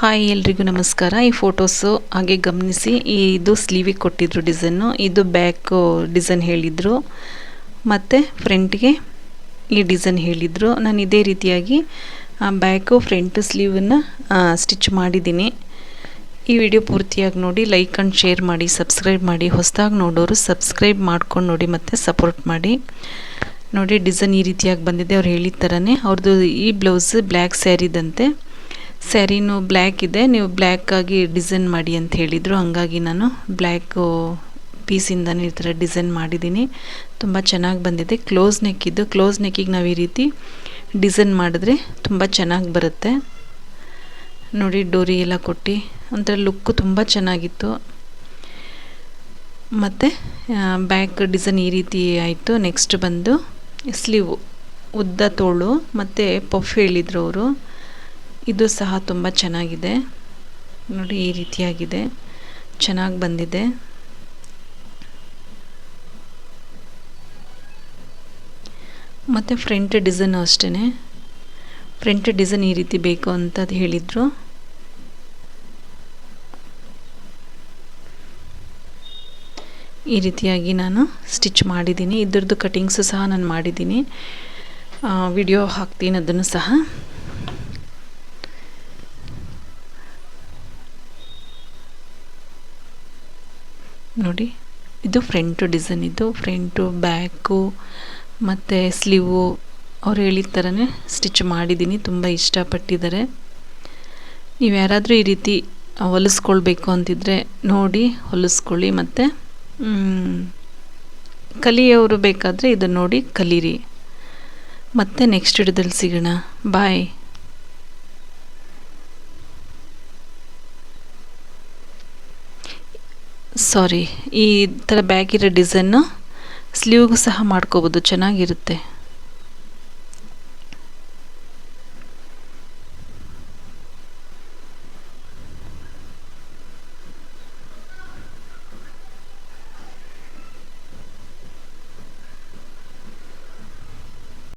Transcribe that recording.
Hi, ಎಲ್ರಿಗೂ ನಮಸ್ಕಾರ. ಈ ಫೋಟೋಸು ಹಾಗೆ ಗಮನಿಸಿ, ಇದು ಸ್ಲೀವಿಗೆ ಕೊಟ್ಟಿದ್ರು ಡಿಸೈನು. ಇದು ಬ್ಯಾಕ್ ಡಿಸೈನ್ ಹೇಳಿದರು. ಮತ್ತು ಫ್ರಂಟ್ಗೆ ಈ ಡಿಸೈನ್ ಹೇಳಿದರು. ನಾನು ಇದೇ ರೀತಿಯಾಗಿ ಬ್ಯಾಕು ಫ್ರಂಟ್ ಸ್ಲೀವನ್ನು ಸ್ಟಿಚ್ ಮಾಡಿದ್ದೀನಿ. ಈ ವಿಡಿಯೋ ಪೂರ್ತಿಯಾಗಿ ನೋಡಿ ಲೈಕ್ ಆ್ಯಂಡ್ ಶೇರ್ ಮಾಡಿ ಸಬ್ಸ್ಕ್ರೈಬ್ ಮಾಡಿ. ಹೊಸದಾಗಿ ನೋಡೋರು ಸಬ್ಸ್ಕ್ರೈಬ್ ಮಾಡ್ಕೊಂಡು ನೋಡಿ, ಮತ್ತು ಸಪೋರ್ಟ್ ಮಾಡಿ. ನೋಡಿ, ಡಿಸೈನ್ ಈ ರೀತಿಯಾಗಿ ಬಂದಿದೆ. ಅವ್ರು ಹೇಳಿದ ಥರನೇ ಅವ್ರದ್ದು ಈ ಬ್ಲೌಸ್ ಬ್ಲ್ಯಾಕ್ ಸ್ಯಾರಿದಂತೆ ಸ್ಯಾರಿನೂ ಬ್ಲ್ಯಾಕ್ ಇದೆ. ನೀವು ಬ್ಲ್ಯಾಕಾಗಿ ಡಿಸೈನ್ ಮಾಡಿ ಅಂತ ಹೇಳಿದರು. ಹಾಗಾಗಿ ನಾನು ಬ್ಲ್ಯಾಕು ಪೀಸಿಂದನೇ ಈ ಥರ ಡಿಸೈನ್ ಮಾಡಿದ್ದೀನಿ. ತುಂಬ ಚೆನ್ನಾಗಿ ಬಂದಿದೆ. ಕ್ಲೋಸ್ ನೆಕ್ ಇದ್ದು ಕ್ಲೋಸ್ ನೆಕ್ಕಿಗೆ ನಾವು ಈ ರೀತಿ ಡಿಸೈನ್ ಮಾಡಿದ್ರೆ ತುಂಬ ಚೆನ್ನಾಗಿ ಬರುತ್ತೆ. ನೋಡಿ, ಡೋರಿ ಎಲ್ಲ ಕೊಟ್ಟು. ಒಂಥರ ಲುಕ್ಕು ತುಂಬ ಚೆನ್ನಾಗಿತ್ತು. ಮತ್ತು ಬ್ಯಾಕ್ ಡಿಸೈನ್ ಈ ರೀತಿ ಆಯಿತು. ನೆಕ್ಸ್ಟ್ ಬಂದು ಸ್ಲೀವು ಉದ್ದ ತೋಳು, ಮತ್ತು ಪಫ್ ಹೇಳಿದರು ಅವರು. ಇದು ಸಹ ತುಂಬ ಚೆನ್ನಾಗಿದೆ. ನೋಡಿ, ಈ ರೀತಿಯಾಗಿದೆ. ಚೆನ್ನಾಗಿ ಬಂದಿದೆ. ಮತ್ತು ಫ್ರಂಟ್ ಡಿಸೈನು ಅಷ್ಟೇ ಫ್ರಂಟ್ ಡಿಸೈನ್ ಈ ರೀತಿ ಬೇಕು ಅಂತ ಹೇಳಿದರು. ಈ ರೀತಿಯಾಗಿ ನಾನು ಸ್ಟಿಚ್ ಮಾಡಿದ್ದೀನಿ. ಇದ್ರದ್ದು ಕಟಿಂಗ್ಸು ಸಹ ನಾನು ಮಾಡಿದ್ದೀನಿ. ವಿಡಿಯೋ ಹಾಕ್ತೀನಿ ಅದನ್ನು ಸಹ. ನೋಡಿ. ಇದು ಫ್ರಂಟು ಡಿಸೈನ್ ಇದು ಫ್ರಂಟು ಬ್ಯಾಕು ಮತ್ತು ಸ್ಲೀವು ಅವ್ರು ಹೇಳಿದ ಥರನೇ ಸ್ಟಿಚ್ ಮಾಡಿದ್ದೀನಿ, ತುಂಬ ಇಷ್ಟಪಟ್ಟಿದ್ದಾರೆ. ನೀವು ಯಾರಾದರೂ ಈ ರೀತಿ ಹೊಲಿಸ್ಕೊಳ್ಬೇಕು ಅಂತಿದ್ರೆ ನೋಡಿ, ಹೊಲಿಸ್ಕೊಳ್ಳಿ ಮತ್ತು ಕಲಿಯವರು ಬೇಕಾದರೆ ಇದನ್ನು ನೋಡಿ ಕಲೀರಿ. ಮತ್ತೆ ನೆಕ್ಸ್ಟ್ ಹಿಡಿದಲ್ಲಿ ಸಿಗೋಣ. ಬಾಯ್ ಸಾರಿ ಈ ಥರ ಬ್ಯಾಗಿರೋ ಡಿಸೈನು ಸ್ಲೀವ್ಗೂ ಸಹ ಮಾಡ್ಕೋಬೋದು ಚೆನ್ನಾಗಿರುತ್ತೆ.